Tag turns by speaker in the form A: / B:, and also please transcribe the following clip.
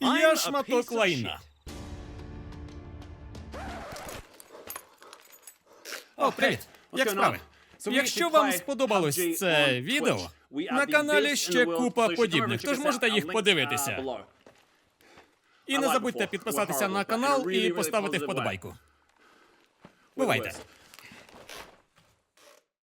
A: Я шматок лайна. О, привіт! Як справи? Якщо вам сподобалось це відео, на каналі ще купа подібних, тож можете їх подивитися. І не забудьте підписатися на канал і поставити вподобайку. Бувайте!